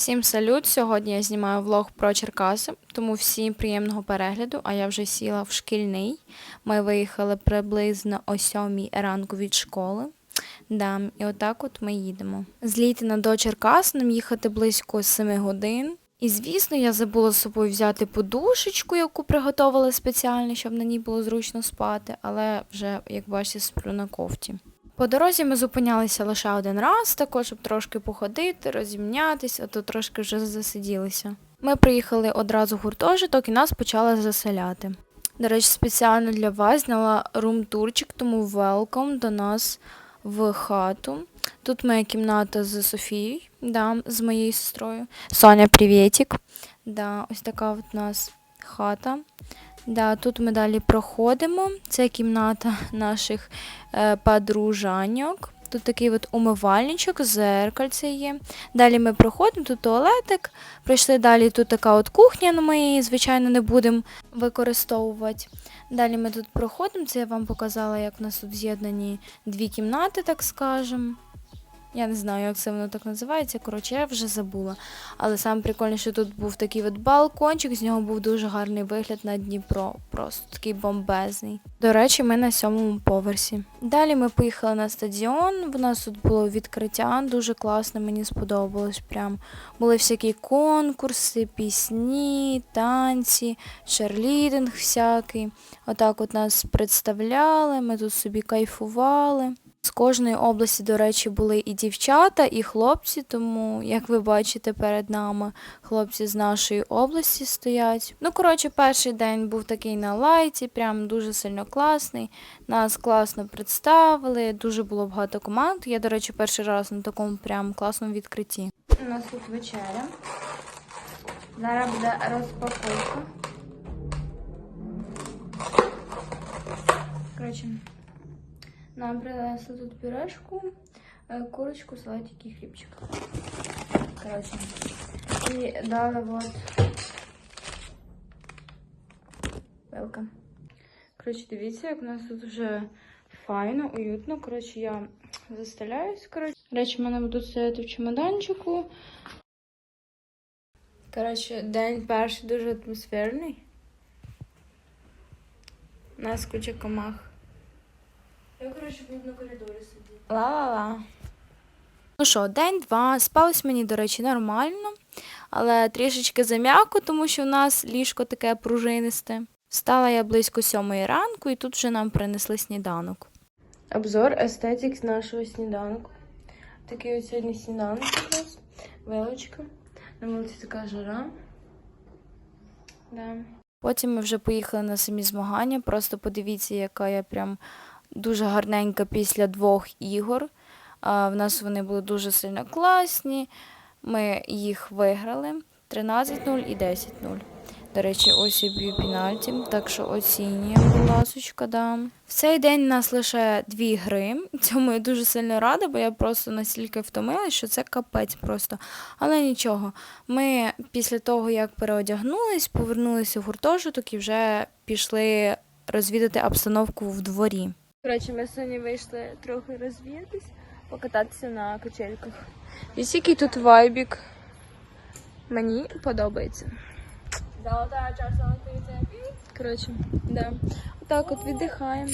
Всім салют! Сьогодні я знімаю влог про Черкаси, тому всім приємного перегляду. А я вже сіла в шкільний. Ми виїхали приблизно о 7 ранку від школи. Да, і отак от ми їдемо. З Літина до Черкас нам їхати близько 7 годин. І звісно, я забула з собою взяти подушечку, яку приготувала спеціально, щоб на ній було зручно спати, але вже, як бачите, сплю на кофті. По дорозі ми зупинялися лише один раз, також щоб трошки походити, розімнятися, а то трошки вже засиділися. Ми приїхали одразу в гуртожиток і нас почали заселяти. До речі, спеціально для вас зняла рум-турчик, тому велком до нас в хату. Тут моя кімната з Софією, да, з моєю сестрою. Соня, привітик. Да, ось така от у нас хата. Да, тут ми далі проходимо. Це кімната наших е, подружаньок. Тут такий от умивальничок, зеркальце є. Далі ми проходимо, тут туалетик. Пройшли далі тут така от кухня, ну ми її, звичайно, не будемо використовувати. Далі ми тут проходимо, це я вам показала, як у нас тут з'єднані дві кімнати, так скажемо. Я не знаю, як це воно так називається. Коротше, я вже забула. Але саме прикольне, тут був такий от балкончик, з нього був дуже гарний вигляд на Дніпро. Просто такий бомбезний. До речі, ми на сьомому поверсі. Далі ми поїхали на стадіон. В нас тут було відкриття, дуже класно, мені сподобалось. Прям були всякі конкурси, пісні, танці, шерлідинг всякий. Отак от нас представляли, ми тут собі кайфували. З кожної області, до речі, були і дівчата, і хлопці, тому, як ви бачите, перед нами хлопці з нашої області стоять. Ну, коротше, перший день був такий на лайті, прям дуже сильно класний. Нас класно представили, дуже було багато команд. Я, до речі, перший раз на такому прям класному відкритті. У нас тут вечеря. Зараз буде розпаковка. Коротше, нам принесли тут пюрешку, е, курочку, салатик і хлібчик. Коротше. І дали вот велка. Коротше, дивіться, як у нас тут вже файно, уютно. Коротше, я застеляюсь. Коротше, речі в мене будуть стояти в чемоданчику. Коротше, день перший дуже атмосферний. У нас куча комах. Я, коротше, буду на коридорі сидіти. Ла-ла-ла. Ну що, день-два. Спалось мені, до речі, нормально, але трішечки зам'яко, тому що в нас ліжко таке пружинисте. Встала я близько сьомої ранку, і тут вже нам принесли сніданок. Обзор естетик нашого сніданку. Такий ось сьогодні сніданок у нас. Вилочка. На вулиці така жара. Да. Потім ми вже поїхали на самі змагання. Просто подивіться, яка я прям дуже гарненька після двох ігор. В нас вони були дуже сильно класні. Ми їх виграли 13-0 і 10-0. До речі, ось і б'ю пенальті, так що оцінюємо, будь ласочка, да. В цей день у нас лише дві гри. Цьому я дуже сильно рада, бо я просто настільки втомилась, що це капець просто. Але нічого. Ми після того, як переодягнулись, повернулися в гуртожиток і вже пішли розвідати обстановку в дворі. Коротше, ми сьогодні вийшли трохи розвіятись, покататися на качельках. І який тут вайбік. Мені подобається. Коротше, да. Отак от віддихаємо.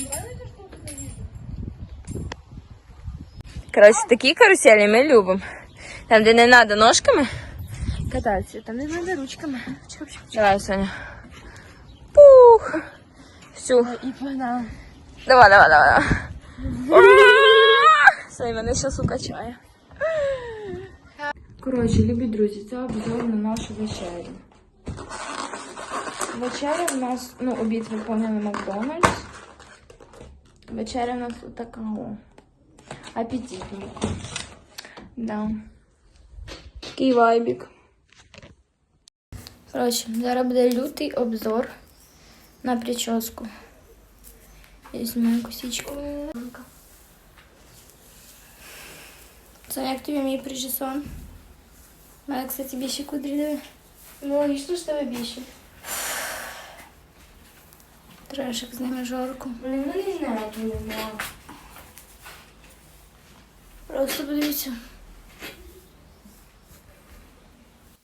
Коротше, такі каруселі ми любимо. Там, де не треба ножками кататися, там не треба ручками. Давай, Соня. Пух. Все. І погнали. Давай, давай, давай. давай. Все, і мене зараз укачає. Коротше, любі друзі, це обзор на нашу вечерю. Вечеря в нас, ну, обід ви поняли Макдональдс. Вечеря в нас такого. Апетитненько. Да. Такий вайбік. Коротше, зараз буде лютий обзор на прическу. Я знімаю косичку. Це як тобі мій причесон? У мене, кстати, більші кудрі. Ну, логічно, що тебе більше. Трешик з ними жарко. Блін, ну не знаю, як нема. Просто подивіться.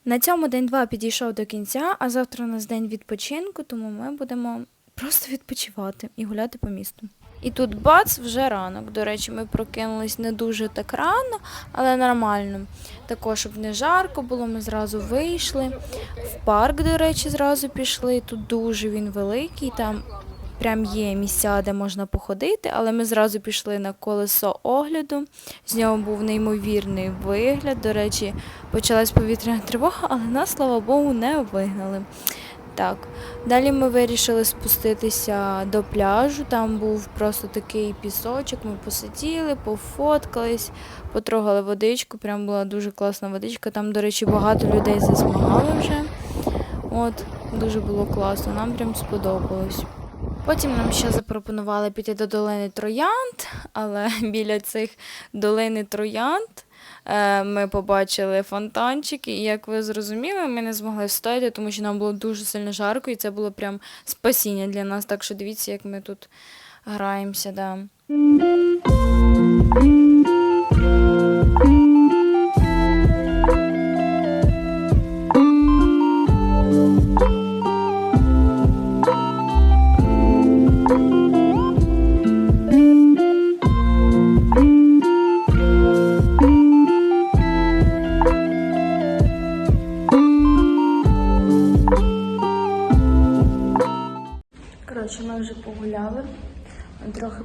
На цьому день 2 підійшов до кінця, а завтра у нас день відпочинку, тому ми будемо просто відпочивати і гуляти по місту. І тут бац, вже ранок. До речі, ми прокинулись не дуже так рано, але нормально. Також, щоб не жарко було, ми зразу вийшли. В парк, до речі, зразу пішли. Тут дуже він великий, там прям є місця, де можна походити, але ми зразу пішли на колесо огляду. З нього був неймовірний вигляд. До речі, почалась повітряна тривога, але нас, слава Богу, не вигнали. Так, далі ми вирішили спуститися до пляжу. Там був просто такий пісочок. Ми посиділи, пофоткались, потрогали водичку. Прям була дуже класна водичка. Там, до речі, багато людей засмагали вже. От, дуже було класно, нам прям сподобалось. Потім нам ще запропонували піти до долини Троянд, але біля цих долини Троянд ми побачили фонтанчики, і як ви зрозуміли, ми не змогли встояти, тому що нам було дуже сильно жарко, і це було прям спасіння для нас. Так що дивіться, як ми тут граємося. Да. Коротше,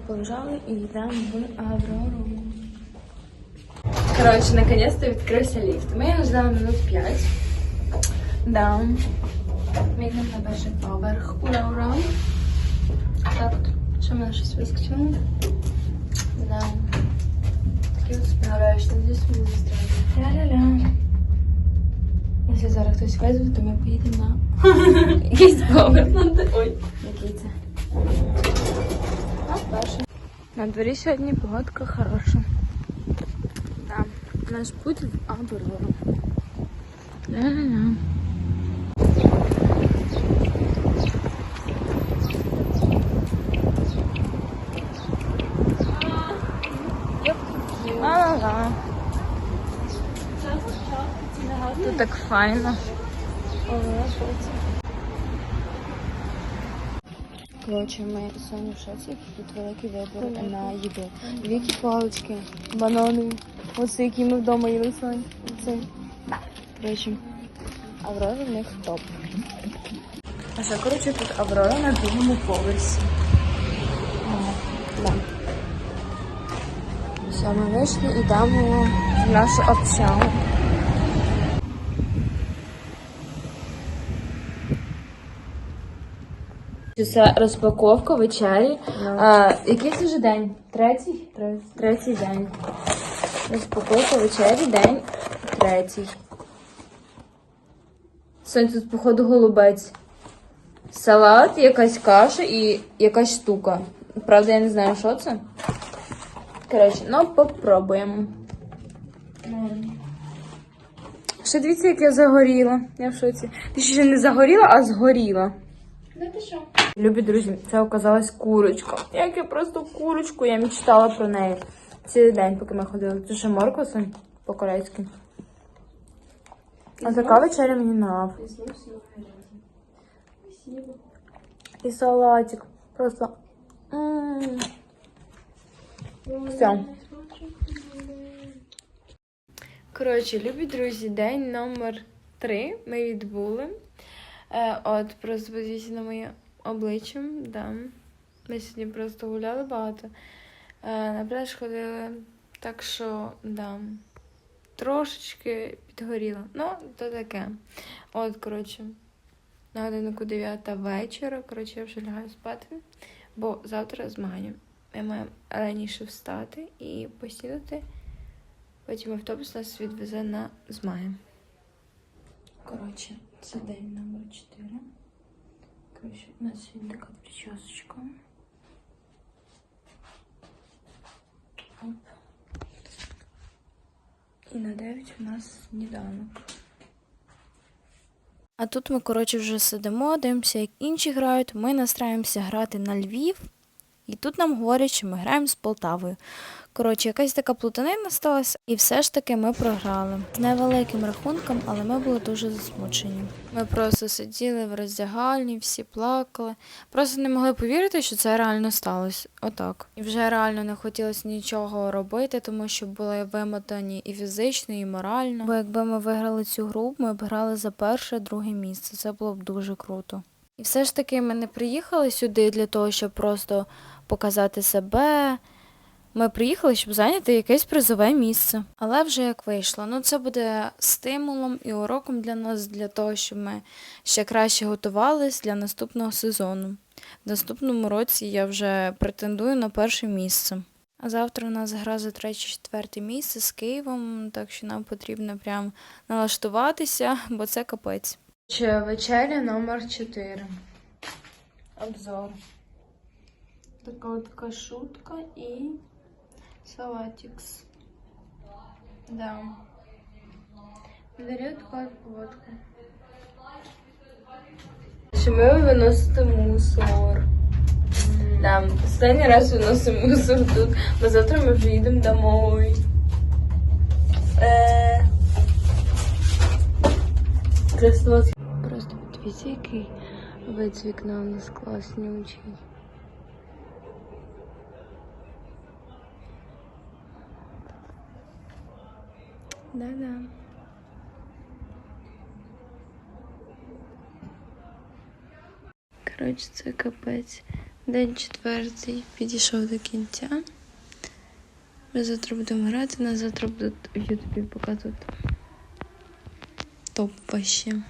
полежали і йдемо в Аврору. Коротше, наконец-то відкрився ліфт. Ми його ждали минут 5. Да. Ми йдемо на перший поверх. Ура, ура. Так. Що мене щось вискочило? Да. Такі от справи, що здесь міністр. Ля-ля-ля. Якщо зараз хтось визве, то ми поїдемо на якийсь поверх. Ой. Який це? На дворі сьогодні погодка хороша. Да. Наш путь в Аберон. Ля-ля-ля. Тут так файно. Коротше, ми сьогодні в шоці, тут великий вибір на їду. Дві палички, банани. Оце які ми вдома їли сьогодні. Це. Коротше, Аврора в них топ. А ще, коротше, тут Аврора на другому поверсі. Да. Все, ми вийшли, йдемо в нашу общагу. Це розпаковка вечері. А, який це вже день? Третій? Третій день. Розпаковка вечері, день третій. Сонь, тут, походу, голубець. Салат, якась каша і якась штука. Правда, я не знаю, що це. Коротше, ну попробуємо. Ще дивіться, як я загоріла. Я в шоці. Ти ще не загоріла, а згоріла. Любі друзі, це оказалась курочка. Як я просто курочку, я мечтала про неї. Цілий день, поки ми ходили. Це ще морква по-корейськи. А така вечеря мені на І салатик. Просто. м. Все. Коротше, любі друзі, день номер три ми відбули. Е, от, просто подивіться на моє обличчя. Да. Ми сьогодні просто гуляли багато. Е, на пляж ходили, так що, да, трошечки підгоріла. Ну, то таке. От, коротше, на годинку 9 вечора. Коротше, я вже лягаю спати, бо завтра змагання. Ми маємо раніше встати і поснідати. Потім автобус нас відвезе на змаги. Коротше, це день номер 4. Коротше, у нас сегодня така причесочка. Оп. І на 9 у нас сніданок. А тут ми, коротше, вже сидимо, дивимося, як інші грають. Ми настраємося грати на Львів. І тут нам говорять, що ми граємо з Полтавою. Коротше, якась така плутанина сталася, і все ж таки ми програли з невеликим рахунком, але ми були дуже засмучені. Ми просто сиділи в роздягальні, всі плакали. Просто не могли повірити, що це реально сталося. Отак. І вже реально не хотілося нічого робити, тому що були вимотані і фізично, і морально. Бо якби ми виграли цю гру, ми б грали за перше, друге місце. Це було б дуже круто. І все ж таки ми не приїхали сюди для того, щоб просто показати себе. Ми приїхали, щоб зайняти якесь призове місце. Але вже як вийшло. Ну це буде стимулом і уроком для нас, для того, щоб ми ще краще готувались для наступного сезону. В наступному році я вже претендую на перше місце. А завтра у нас гра за третє-четверте місце з Києвом, так що нам потрібно прям налаштуватися, бо це капець. Вечеря номер 4. Обзор. Така от кашутка і салатикс. Да. Дарю поводка. Що ми виносити мусор. Да, останній раз виносимо мусор тут, бо завтра ми вже їдемо домой. Е... Просто подивіться, який вид з вікна у нас класнючий. Да-да. Коротше, це капець. День четвертий підійшов до кінця. Ми завтра будемо грати, нас завтра будуть в Ютубі показувати. Топ вообще.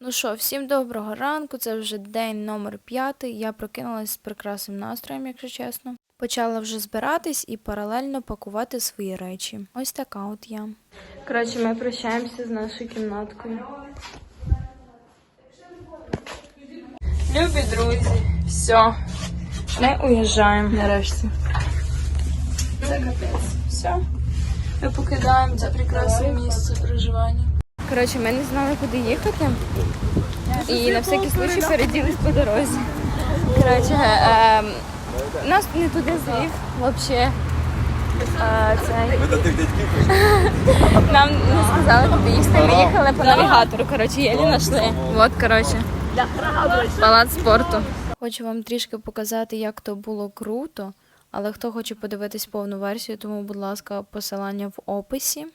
Ну що, всім доброго ранку. Це вже день номер п'ятий. Я прокинулась з прекрасним настроєм, якщо чесно. Почала вже збиратись і паралельно пакувати свої речі. Ось така от я. Коротше, ми прощаємося з нашою кімнаткою. Любі друзі, все. Ми уїжджаємо нарешті. Це капець. Все. Ми покидаємо це прекрасне місце проживання. Коротше, ми не знали, куди їхати. І на всякий случай переділись по дорозі. Коротше, е, нас не туди завів взагалі. Е, цей. Нам не сказали, куди їсти. Ми їхали по навігатору. Коротше, єлі знайшли. От, коротше. Палац спорту. Хочу вам трішки показати, як то було круто. Але хто хоче подивитись повну версію, тому, будь ласка, посилання в описі.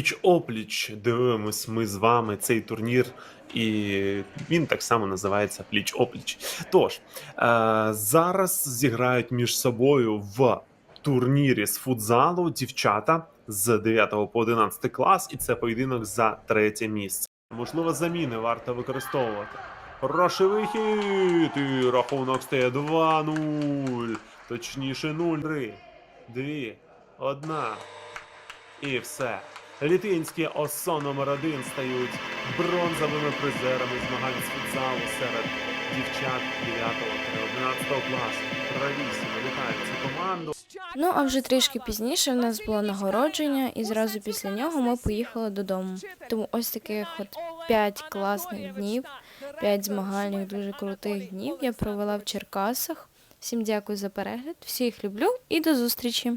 Пліч опліч дивимось ми з вами цей турнір, і він так само називається Пліч опліч. Тож е, зараз зіграють між собою в турнірі з футзалу дівчата з 9 по 11 клас, і це поєдинок за третє місце. Можливо, заміни варто використовувати. Хороший вихід! І рахунок стає 2-0. Точніше 0-3. 2, 1. І все. Літинські ОСО номер 1 стають бронзовими призерами змагань з футзалу серед дівчат 9-11 класу. Бравісімо, вітаємо цю команду. Ну, а вже трішки пізніше в нас було нагородження, і зразу після нього ми поїхали додому. Тому ось таких от 5 класних днів, 5 змагальних, дуже крутих днів я провела в Черкасах. Всім дякую за перегляд, всіх люблю і до зустрічі!